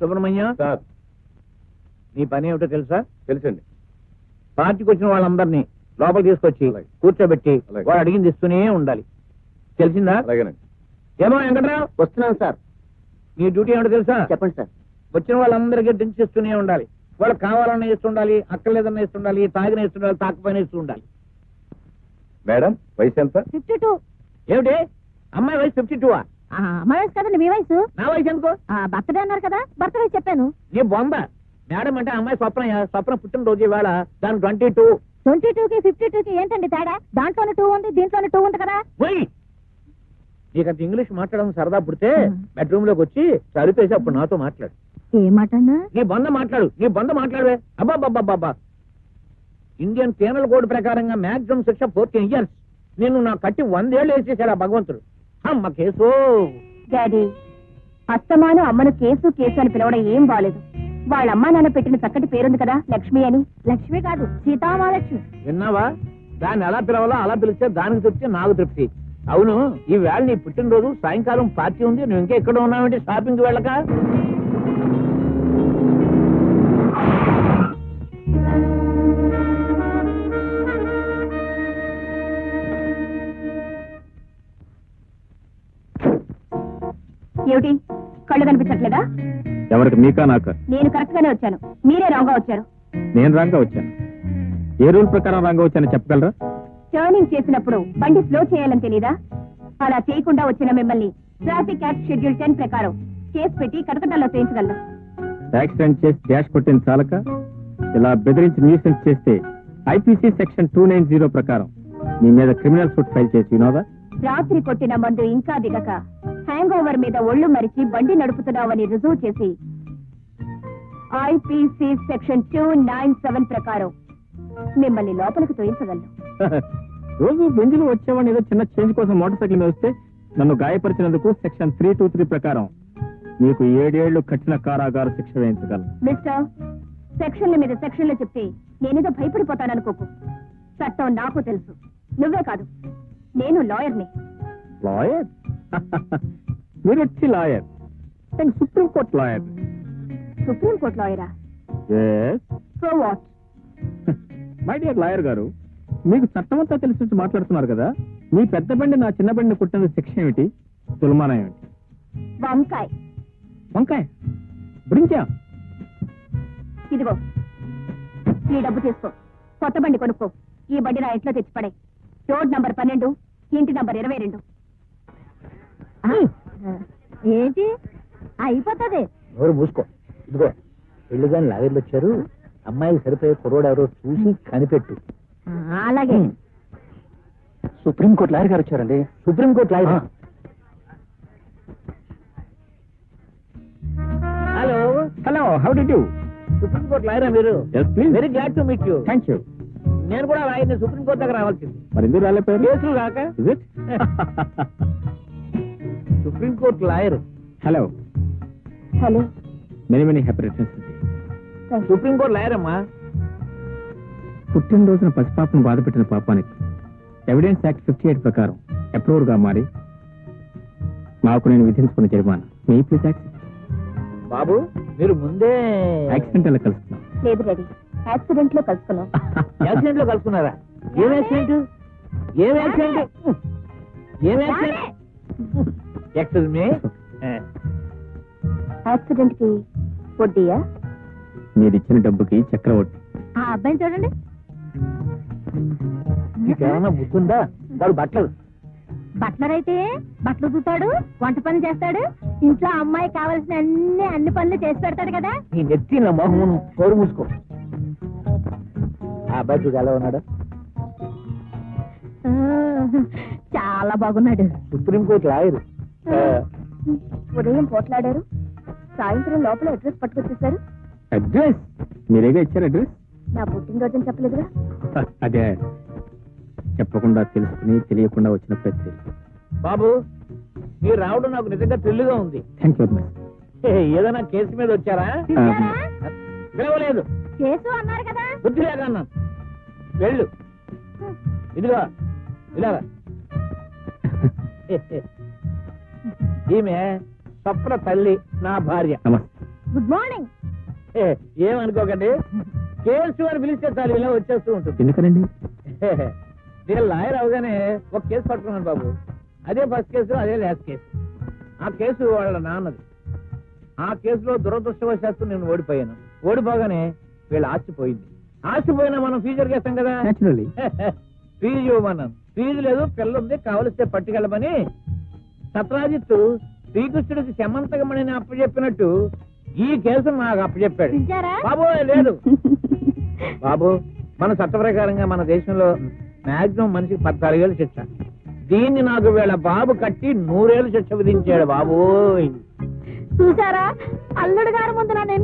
Subrahmanyam? Sir. నీ పని ఏమిటో తెలుసా? తెలుసండి. పార్టీకి వచ్చిన వాళ్ళందరినీ లోపల తీసుకొచ్చి. కూర్చోబెట్టి. వాడు అడిగింది ఇస్తూనే ఉండాలి. తెలిసిందా? ఏమో వెంకట్రావు. వస్తున్నాను సార్. నీ డ్యూటీ ఏమిటో తెలుసా? చెప్పండి సార్. వచ్చిన వాళ్ళందరికీ డ్రింక్స్ ఇస్తూనే ఉండాలి. వాళ్ళకి కావాలన్న ఇస్తుండాలి అక్కర్లేదన్న ఇస్తుండాలి తాగిన ఇస్తుండాలి తాకపోయిన ఇస్తూ ఉండాలి మేడం వయసు ఎంత? Fifty two. ఏమిటి? అమ్మాయి వయసు ఫిఫ్టీ టూ మా వయసు కదండి మీ వయసు? నా వయసు ఎందుకో? బర్త్డే అన్నారు కదా బర్త్డే చెప్పాను. నీ బొంద మేడం అంటే అమ్మాయి స్వప్న స్వప్న పుట్టినరోజు ఇవాళ దాని ట్వంటీ టూ ట్వంటీ టూ కి ఫిఫ్టీ టూ కి ఏంటండి తేడా? దాంట్లోనే టూ ఉంది దీంట్లోనే టూ ఉంది కదా? నీకంత ఇంగ్లీష్ మాట్లాడడం సరదా పుడితే. బెడ్రూమ్లోకి వచ్చి చదివేసి అప్పుడు నాతో మాట్లాడు. ఏ మాట అన్నా? నీ బంద మాట్లాడు నీ బంద మాట్లాడవే. అబ్బాబ్బాబ్బా ఇండియన్ పీనల్ కోడ్ ప్రకారంగా మాక్సిమం శిక్ష ఫోర్టీన్ ఇయర్స్ నేను నా కట్టి వందేళ్ళు వేసేసాడు ఆ భగవంతుడు. అమ్మ కేసు. డాడీ అత్తమాను అమ్మను కేసు కేసు అని పిలవడం ఏం బాలేదు. వాళ్ళ అమ్మా నాన్న పెట్టిన చక్కటి పేరుంది కదా లక్ష్మి అని. లక్ష్మి కాదు సీతామహాలక్ష్మి. విన్నావా? దాన్ని ఎలా పిలవాలో అలా పిలిస్తే దానికి తృప్తి నాకు తృప్తి. అవును ఈ వేళ నీ పుట్టినరోజు సాయంకాలం పార్టీ ఉంది నువ్వు ఇంకా ఎక్కడ ఉన్నావంటే షాపింగ్ వెళ్ళక? ఏమిటి? కళ్ళు కనిపించట్లేదా? ఎవరికి? మీకా నాకా? నేను కరెక్ట్ గానే వచ్చాను. మీరే రాంగ్గా వచ్చారు. నేను రాంగా వచ్చాను. ఏ రూల్ ప్రకారం రాంగా వచ్చానో చెప్పగలరా? టర్నింగ్ చేసినప్పుడు బండి స్లో చేయాలని తెలీదా? అలా చేయకుండా వచ్చిన మిమ్మల్ని ట్రాఫిక్ యాక్ట్ షెడ్యూల్ టెన్ ప్రకారం కేసు పెట్టి కటకటాల్లో చేయించగలను. యాక్సిడెంట్ చేసి డాష్ కొట్టిన చాలక? ఇలా బెదిరించి న్యూసెన్స్ చేస్తే IPC section two nine zero ప్రకారం మీ మీద క్రిమినల్ సూట్ ఫైల్ చేసి వినోదా రాత్రి కొట్టిన మందు ఇంకా దిగక. హ్యాంగ్ ఓవర్ మీద ఒళ్ళు మరిచి బండి నడుపుతున్నావని రుజువు చేసి IPC section two nine seven ప్రకారం మిమ్మల్ని లోపలికి తోయించగలను. రోజు బెంజులు వచ్చేవాడిని ఏదో చిన్న చేంజ్ కోసం మోటార్ సైకిల్ మీద వస్తే నన్ను గాయపరిచినందుకు సెక్షన్ త్రీ టూ త్రీ ప్రకారం మీకు ఏడేళ్ళు కఠిన కారాగార శిక్ష వేయించగలను. మిస్టర్ సెక్షన్ల మీద సెక్షన్లు చెప్తే నేనేదో భయపడిపోతాననుకోకు చట్టం నాకు తెలుసు. నువ్వే కాదు నేను లాయర్ని. లాయర్? మీరు వచ్చి లాయర్ నేను supreme court lawyer supreme court లాయరా so what my dear lawyer గారు మీకు చట్టమంతా తెలిసి మాట్లాడుతున్నారు కదా? మీ పెద్ద బండి నా చిన్న బండిని కుట్టిన శిక్ష ఏమిటి? తులమానం ఏమిటి? వంకాయ్. వంకాయ? బ్రింకా ఇదిగో. ఈ డబ్బు తీసుకో. కొత్త బండి కొనుక్కో. ఈ బండి నా ఇంట్లో తెచ్చిపడే. రోడ్ నంబర్ పన్నెండు ఇంటి నంబర్ ఇరవై రెండు. ఏంటి? అయిపోతుంది. నోరు మూసుకో. ఇదిగో పెళ్ళి కానీ లాగర్లు వచ్చారు. అమ్మాయికి సరిపోయే కుర్రోడు ఎవరో చూసి కనిపెట్టు. అలాగే. సుప్రీంకోర్టు లాయర్ గారు వచ్చారండి. Supreme court lawyer. Hello. Hello how do you? Supreme court లాయరా మీరు? Very glad to meet you. Thank you నేను కూడా లాయర్ని సుప్రీంకోర్టు దగ్గర రావాల్సింది. మరి ఎందుకు రాలేపోయారు కేసులు కాక supreme court lawyer. Hello. Hello. Many many happy returns supreme court lawyer అమ్మా పుట్టినరోజున పసిపాపను బాధ పెట్టిన పాపానికి ఎవిడెన్స్ యాక్ట్ ఫిఫ్టీ ఎయిట్ ప్రకారం అప్రూవర్గా మారి నాకు నేను విధించుకున్న జరిమానా. మీ ప్లీజ్ బాబు మీరు ముందే యాక్సిడెంట్ అలా కలుస్తున్నాం. లేదు డాడీ. యాక్సిడెంట్లో కలుసుకున్నాం. యాక్సిడెంట్లో కలుసుకున్నారా? ఏం యాక్సిడెంట్? ఏం యాక్సిడెంట్? ఏం యాక్సిడెంట్? Excuse me యాక్సిడెంట్కి వడ్డీయా? మీరు ఇచ్చిన డబ్బుకి చక్రవర్తి ఆ అబ్బాయిని చూడండి. నీకేమన్నా బుద్ధుందా వాడు బట్టలు బట్లర్ అయితే బట్టలు చూతాడు వంట పని చేస్తాడు ఇంట్లో అమ్మాయి కావాల్సిన అన్ని అన్ని పనులు చేసి పెడతాడు కదా. నీ నెత్తి నా మొహం కోరు మూసుకో. ఆ అబ్బాయి చూడు ఎలా ఉన్నాడు? చాలా బాగున్నాడు. Supreme court lawyer. ఉదయం పోట్లాడారు. సాయంత్రం లోపల అడ్రస్ పట్టుకొచ్చేసారు. అడ్రస్? మీరేగా ఇచ్చారు అడ్రస్? నా పుట్టినరోజు చెప్పలేదుగా అదే. చెప్పకుండా తెలుసుకుని తెలియకుండా వచ్చిన ప్రతి బాబు మీరు రావడం నాకు నిజంగా థ్రిల్గా ఉంది. థ్యాంక్ యూ ఏ, ఏదైనా కేసు మీద వచ్చారా? పిలవలేదు. కేసు అన్నారు కదా. బుద్ధి లేక అన్నాను. వెళ్ళు. ఇదిగో ఇలాగా ఈమె స్వప్న తల్లి నా భార్య. నమస్తే. Good morning. ఏ, ఏమనుకోకండి? కేసు అని పిలిస్తే చాలు ఇలా వచ్చేస్తూ ఉంటుంది. ఎందుకనండి? నేను లాయర్ అవగానే ఒక కేసు పట్టుకున్నాను బాబు. అదే ఫస్ట్ కేసు అదే లాస్ట్ కేసు. ఆ కేసు వాళ్ళ నాన్నది. ఆ కేసులో దురదృష్టవశాత్తు నేను ఓడిపోయాను. ఓడిపోగానే వీళ్ళ ఆస్తి పోయింది. ఆస్తి పోయినా మనం ఫ్యూచర్ చేస్తాం కదా? Naturally fee ఇవ్వమన్నాను. ఫీజు లేదు పిల్ల ఉంది కావలిస్తే పట్టుకెళ్ళమని సత్రాజిత్తు శ్రీకృష్ణుడికి శమంతకమణిని అప్పచెప్పినట్టు ఈ కేసు నాకు అప్పచెప్పాడు. బాబు లేదు. బాబు మన చట్ట ప్రకారంగా మన దేశంలో మాక్సిమం మనిషికి పద్నాలుగేళ్ళు శిక్ష. దీన్ని నాకు వీళ్ళ బాబు కట్టి నూరేళ్ళు శిక్ష విధించాడు బాబు చూసారా? అల్లుడు గారి ముందు